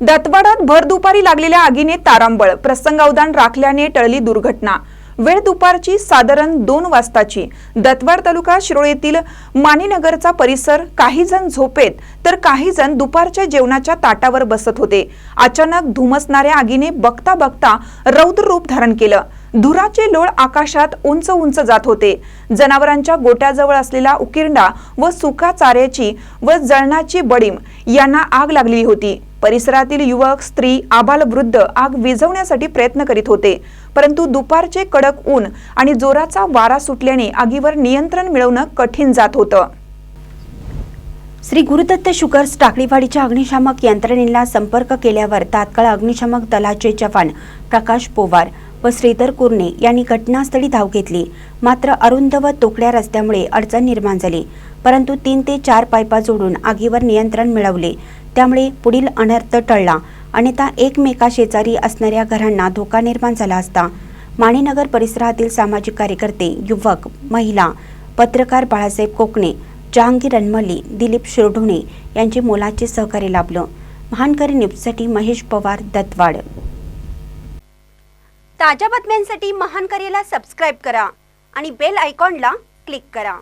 दत्तवाडात भर दुपारी लागलेल्या आगीने तारांबळ प्रसंगावधान राखल्याने टळली दुर्घटना. वेळ दुपारची साधारण दोन वाजताची. दत्तवाड तालुका शिरोळ मानीनगरचा परिसर काही जण झोपेत तर काही जण दुपारच्या जेवणाच्या ताटावर बसत होते. अचानक धुमसणाऱ्या आगीने बघता बघता रौद्र रूप धारण केलं. धुराचे लोळ आकाशात उंच उंच जात होते. जनावरांच्या गोट्याजवळ असलेला उकिरडा व सुका चाऱ्याची व जळणाची बडीम यांना आग लागली होती. परिसरातील युवक स्त्री आबाल वृद्ध आग विझवण्यासाठी प्रयत्न करीत होते. परंतु दुपारचे कडक ऊन आणि जोराचा वारा सुटल्याने आगीवर नियंत्रण मिळवणं कठीण जात होतं. श्री गुरुदत्त शुगर्स टाकळीवाडीच्या अग्निशामक यंत्रणेला संपर्क केल्यावर तात्काळ अग्निशामक दलाचे जवान प्रकाश पोवार व श्रीधर कुर्णे यांनी घटनास्थळी धाव घेतली. मात्र अरुंद व तोकड्या रस्त्यामुळे अडचण निर्माण झाली. परंतु तीन ते चार पायपा जोडून आगीवर नियंत्रण मिळवले. त्यामुळे पुढील अनर्थ टळला. अन्यथा एकमेका शेजारी असणाऱ्या घरांना धोका निर्माण झाला असता माणीनगर परिसरातील सामाजिक कार्यकर्ते युवक महिला पत्रकार बाळासाहेब कोकणे जहांगीर रनमल्ली दिलीप शिरढोणे यांचे मोलाचे सहकार्य लाभलं. महानकरी न्यूजसाठी महेश पवार दत्तवाड. ताज्या बातम्यांसाठी महानकरीला सबस्क्राईब करा आणि बेल आयकॉनला क्लिक करा.